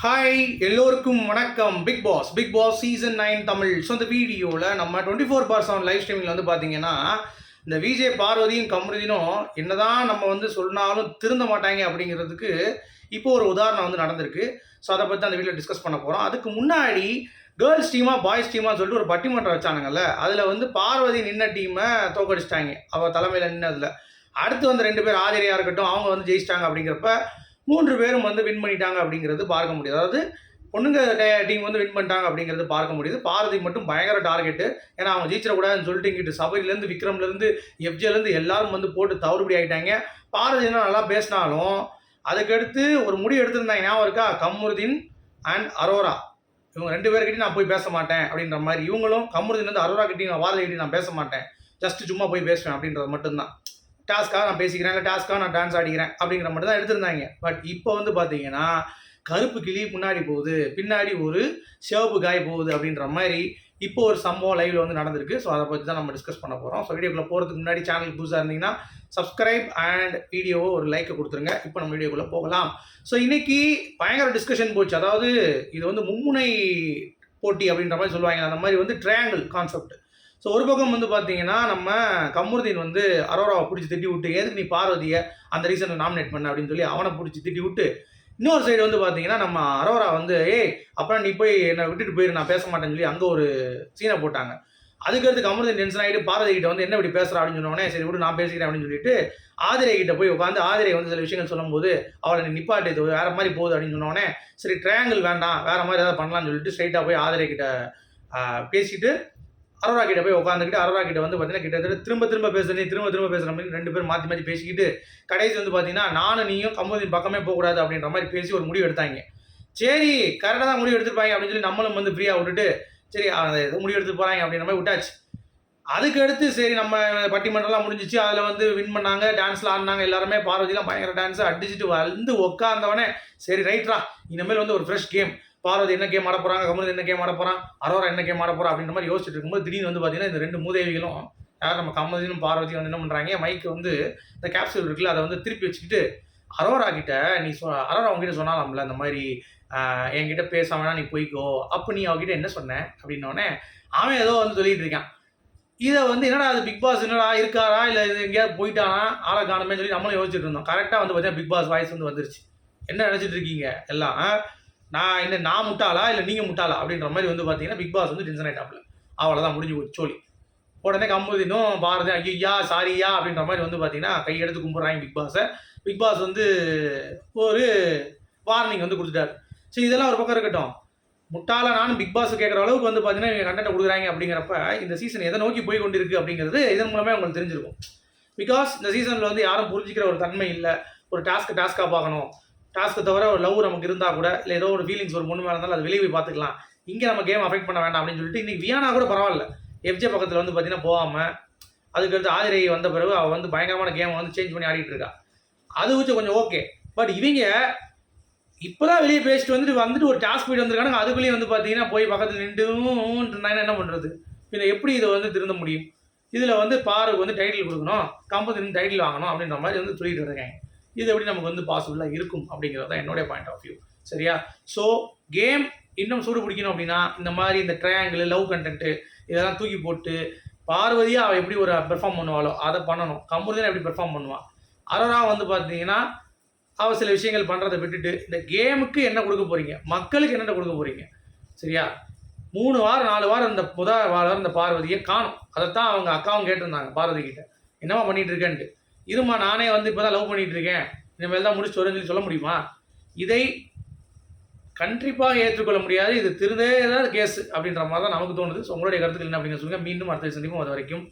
Hi எல்லோருக்கும் வணக்கம். Bigg Boss Bigg Boss season nine Tamil. So இந்த வீடியோவில் நம்ம twenty four by seven live ஸ்ட்ரீமில் வந்து பார்த்தீங்கன்னா இந்த விஜய் பார்வதியும் கமருதினும் என்னதான் நம்ம வந்து சொன்னாலும் திருந்த மாட்டாங்க அப்படிங்கிறதுக்கு இப்போ ஒரு உதாரணம் வந்து நடந்திருக்கு. ஸோ அதை பற்றி அந்த வீடியோ டிஸ்கஸ் பண்ண போகிறோம் அதுக்கு முன்னாடி கேர்ள்ஸ் டீமாக பாய்ஸ் டீமான்னு சொல்லிட்டு ஒரு பட்டிமன்றம் வச்சானுங்கல்ல அதில் வந்து பார்வதி நின்ன டீமை தோக்கடிச்சிட்டாங்க. அவள் தலைமையில் நின்னதில். அடுத்து வந்து ரெண்டு பேர் ஆதிரியாக இருக்கட்டும் அவங்க வந்து ஜெயிச்சிட்டாங்க அப்படிங்கிறப்ப மூன்று பேரும் வந்து வின் பண்ணிட்டாங்க அப்படிங்கிறது பார்க்க முடியுது. அதாவது பொண்ணுங்க டீம் வந்து வின் பண்ணிட்டாங்க அப்படிங்கிறது பார்க்க முடியுது. பாரதி மட்டும் பயங்கர டார்கெட்டு ஏன்னா அவங்க ஜெயிச்சிடக்கூடாதுன்னு சொல்லிட்டு இங்கிட்டு சபரிலேருந்து விக்ரம்லேருந்து எஃப்ஜேலேருந்து எல்லாரும் வந்து போட்டு தவறுபடி ஆகிட்டாங்க பாரதி என்ன நல்லா பேசினாலும் அதுக்கடுத்து ஒரு முடிவு எடுத்திருந்தாங்க. ஞாபகம் இருக்கா? Kamrudeen and Aurora. இவங்க ரெண்டு பேர்கிட்டையும் நான் போய் பேச மாட்டேன் அப்படின்ற மாதிரி. இவங்களும் கம்ருதீன் வந்து அரோரா கிட்டையும் வாரதி கிட்டையும் நான் பேச மாட்டேன். ஜஸ்ட் சும்மா போய் பேசுவேன் அப்படின்றது மட்டும்தான். டாஸ்க்காக நான் பேசிக்கிறேன் இல்லை டாஸ்க்காக நான் டான்ஸ் ஆடிக்கிறேன் அப்படிங்கிற மட்டும் தான் எடுத்திருந்தாங்க. பட் இப்போ வந்து பார்த்தீங்கன்னா கருப்பு கிளி முன்னாடி போகுது பின்னாடி ஒரு சிவப்பு காய் போகுது அப்படின்ற மாதிரி இப்போ ஒரு சம்பவம் லைவ்ல வந்து நடந்திருக்கு. ஸோ அதை பற்றி தான் நம்ம டிஸ்கஸ் பண்ண போகிறோம் ஸோ வீடியோக்குள்ளே போகிறதுக்கு முன்னாடி சேனல் புதுசாக இருந்தீங்கன்னா சப்ஸ்கிரைப் அண்ட் வீடியோவை ஒரு லைக்கை கொடுத்துருங்க. இப்போ நம்ம வீடியோக்குள்ளே போகலாம். ஸோ இன்னைக்கு பயங்கர டிஸ்கஷன் போச்சு. அதாவது இது வந்து மும்முனை போட்டி அப்படின்ற மாதிரி சொல்லுவாங்க. அந்த மாதிரி வந்து ட்ரையாங்கிள் கான்செப்ட் ஸோ ஒரு பக்கம் வந்து பார்த்தீங்கன்னா நம்ம கமருதீன் வந்து அரோராவை பிடிச்சி திட்டி விட்டு எதுக்கு நீ பார்வதியை அந்த ரீசனை நாமினேட் பண்ண? அப்படின்னு சொல்லி அவனை பிடிச்சி திட்டி விட்டு இன்னொரு சைடு வந்து பார்த்தீங்கன்னா நம்ம அரோரா வந்து ஏய் அப்புறம் நீ போய் என்னை விட்டுட்டு போயிரு நான் பேச மாட்டேன்னு சொல்லி அங்கே ஒரு சீனை போட்டாங்க. அதுக்கடுத்து கமருதீன் டென்ஷன் ஆகிட்டு பாரதி கிட்ட வந்து என்ன இப்படி பேசுகிறா அப்படின்னு சொன்னோடனே சரி விடு நான் பேசிக்கிறேன் அப்படின்னு சொல்லிட்டு ஆதிரை கிட்ட போய் உட்காந்து ஆதிரை வந்து சில விஷயங்கள் சொல்லும்போது அவளை நீ நிப்பாட்டு வேற மாதிரி போகுது அப்படின்னு சொன்னோடனே சரி ட்ரையாங்கிள் வேண்டாம் வேற மாதிரி ஏதாவது பண்ணலாம்னு சொல்லிட்டு ஸ்ட்ரைட்டாக போய் ஆதிரை கிட்ட பேசிட்டு அரோரா கிட்ட போய் உட்காந்துக்கிட்டு அரோரா கிட்ட வந்து பார்த்தீங்கன்னா கிட்டத்தட்ட திரும்ப திரும்ப பேசுறேன் திரும்ப திரும்ப பேசுகிற மாதிரி ரெண்டு பேரும் மாற்றி மாற்றி பேசிக்கிட்டு கடைசி வந்து பார்த்தீங்கன்னா நானும் நீயும் கம்பதின் பக்கமே போகக்கூடாது அப்படின்ற மாதிரி பேசி ஒரு முடிவு எடுத்தாங்க. சரி கரெக்டாக தான் முடிவு எடுத்துருப்பாங்க அப்படின்னு சொல்லி நம்மளும் வந்து ஃப்ரீயாக விட்டுட்டு சரி அதை ஏதோ முடிவு எடுத்து போகிறாங்க அப்படின்ற மாதிரி விட்டாச்சு. அதுக்கு அடுத்து சரி நம்ம பட்டிமன்றம்லாம் முடிஞ்சிச்சு. அதில் வந்து வின் பண்ணாங்க டான்ஸ்லாம் ஆடினாங்க எல்லாருமே. பார்வதிலாம் பயங்கர டான்ஸ் அடிச்சுட்டு வந்து உட்காந்தவனே சரி ரைட்ரா இனிமேல் வந்து ஒரு ஃப்ரெஷ் கேம் பார்வதி என்ன கேம் ஆட போகிறாங்க கமருது என்ன கேம் ஆட போகிறான் அரோரா என்ன கேம் ஆட போகிறா அப்படின்ற மாதிரி யோசிச்சுட்டு இருக்கும்போது திடீர்னு வந்து பார்த்தீங்கன்னா இந்த ரெண்டு மூதேவிகளும் யார் நம்ம கமருதினும் பார்வதியும் வந்து என்ன பண்ணுறாங்க மைக்கு வந்து இந்த கேப்சூல் இருக்குல்ல அதை வந்து திருப்பி வச்சுக்கிட்டு அரோரா கிட்ட நீ சொ அரோரா உங்ககிட்ட சொன்னாலாம்ல இந்த மாதிரி என்கிட்ட பேசாமனா நீ போய்க்கோ அப்போ நீ அவகிட்ட என்ன சொன்ன அப்படின்னோடனே அவன் ஏதோ வந்து சொல்லிட்டு இருக்கான். இதை வந்து என்னடா அது பிக் பாஸ் என்னடா இருக்காரா இல்லை இது எங்கேயாவது போயிட்டானா ஆளை காணுமே சொல்லி நம்மளும் யோசிச்சுட்டு இருந்தோம். கரெக்டாக வந்து பார்த்தீங்கன்னா பிக் பாஸ் வாய்ஸ் வந்து வந்துருச்சு. என்ன நினச்சிட்டு இருக்கீங்க? எல்லாம் நான் என்ன நான் முட்டாளா இல்லை நீங்கள் முட்டாளா அப்படின்ற மாதிரி வந்து பார்த்தீங்கன்னா பிக் பாஸ் வந்து டென்ஷன் ஆகிட்டாப்ல அவ்வளோதான் முடிஞ்சு போச்சு சோழி. உடனே கம்புதினும் பாரதி ஐயா சாரியா அப்படின்ற மாதிரி வந்து பார்த்தீங்கன்னா கையெடுத்து கும்பிட்றாங்க பிக் பாஸை பிக் பாஸ் வந்து ஒரு வார்னிங் வந்து கொடுத்துட்டாரு. சரி இதெல்லாம் ஒரு பக்கம் இருக்கட்டும். முட்டாள நானும் பிக் பாஸ் கேட்குற அளவுக்கு வந்து பார்த்தீங்கன்னா இவங்க கண்டென்ட் கொடுக்குறாங்க அப்படிங்கிறப்ப இந்த சீசன் எதை நோக்கி போய் கொண்டிருக்கு அப்படிங்கிறது இதன் மூலமே உங்களுக்கு தெரிஞ்சிருக்கும். பிகாஸ் இந்த சீசனில் வந்து யாரும் புரிஞ்சிக்கிற ஒரு தன்மை இல்லை. ஒரு டாஸ்க்கு டாஸ்க்காக பார்க்கணும். டாஸ்க்கு தவிர ஒரு லவ் நமக்கு இருந்தால் கூட இல்லை ஏதோ ஒரு ஃபீலிங்ஸ் ஒரு பொண்ணு மேலே இருந்தாலும் அது வெளியே போய் பார்த்துக்கலாம். இங்கே நம்ம கேம் அஃபெக்ட் பண்ண வேண்டாம் அப்படின்னு சொல்லிட்டு இன்னைக்கு வியானா கூட பரவாயில்ல. எஃப்ஜே பக்கத்தில் வந்து பார்த்தீங்கன்னா போகாமல் அதுக்கடுத்து ஆதிரை வந்த பிறகு அவள் வந்து பயங்கரமான கேமை வந்து சேஞ்ச் பண்ணி ஆடிட்டு இருக்கா. அது வச்சு கொஞ்சம் ஓகே பட் இவங்க இப்போதான் வெளியே பேசிட்டு வந்துட்டு வந்துட்டு ஒரு டாஸ்க் போயிட்டு வந்திருக்காங்க. அதுக்குள்ளேயும் வந்து பார்த்தீங்கன்னா போய் பக்கத்தில் நின்று என்ன பண்ணுறது பின்ன எப்படி இதை வந்து திருந்த முடியும்? இதில் வந்து பாருக்கு வந்து டைட்டில் கொடுக்கணும். கம்பெனி டைட்டில் வாங்கணும் அப்படின்ற மாதிரி வந்து சொல்லிட்டு இருக்காங்க. இது எப்படி நமக்கு வந்து பாசிபிளாக இருக்கும் அப்படிங்கிறது தான் என்னுடைய பாயிண்ட் ஆஃப் வியூ சரியா? ஸோ கேம் இன்னும் சூடு பிடிக்கணும் அப்படின்னா இந்த மாதிரி இந்த ட்ரையாங்கிள் லவ் கண்டென்ட்டு இதெல்லாம் தூக்கி போட்டு பார்வதியாக அவள் எப்படி ஒரு பெர்ஃபார்ம் பண்ணுவாளோ அதை பண்ணணும். கமுருதன் எப்படி பெர்ஃபார்ம் பண்ணுவான்? அரோரா வந்து பார்த்தீங்கன்னா அவள் சில விஷயங்கள் பண்ணுறதை விட்டுட்டு இந்த கேமுக்கு என்ன கொடுக்க போகிறீங்க மக்களுக்கு என்னென்ன கொடுக்க போகிறீங்க சரியா? மூணு வாரம் நாலு வாரம் இந்த புத வாரம் இந்த பார்வதியை காணும். அதைத்தான் அவங்க அக்காவும் கேட்டிருந்தாங்க பார்வதி கிட்ட. என்னம்மா பண்ணிகிட்டு இருக்கேன்ட்டு. இருமா நானே வந்து இப்போ தான் லவ் பண்ணிட்டு இருக்கேன் இனிமேல் தான் முடிச்சு வரேன்னு சொல்லி சொல்ல முடியுமா? இதை கண்டிப்பாக ஏற்றுக்கொள்ள முடியாது. இது திருந்தே கேஸ் அப்படின்ற மாதிரி தான் நமக்கு தோணுது. ஸோ உங்களுடைய கருத்துக்கள் என்ன அப்படின்னு சொல்லுங்கள் மீண்டும் அடுத்த சந்திப்போம். அது வரைக்கும்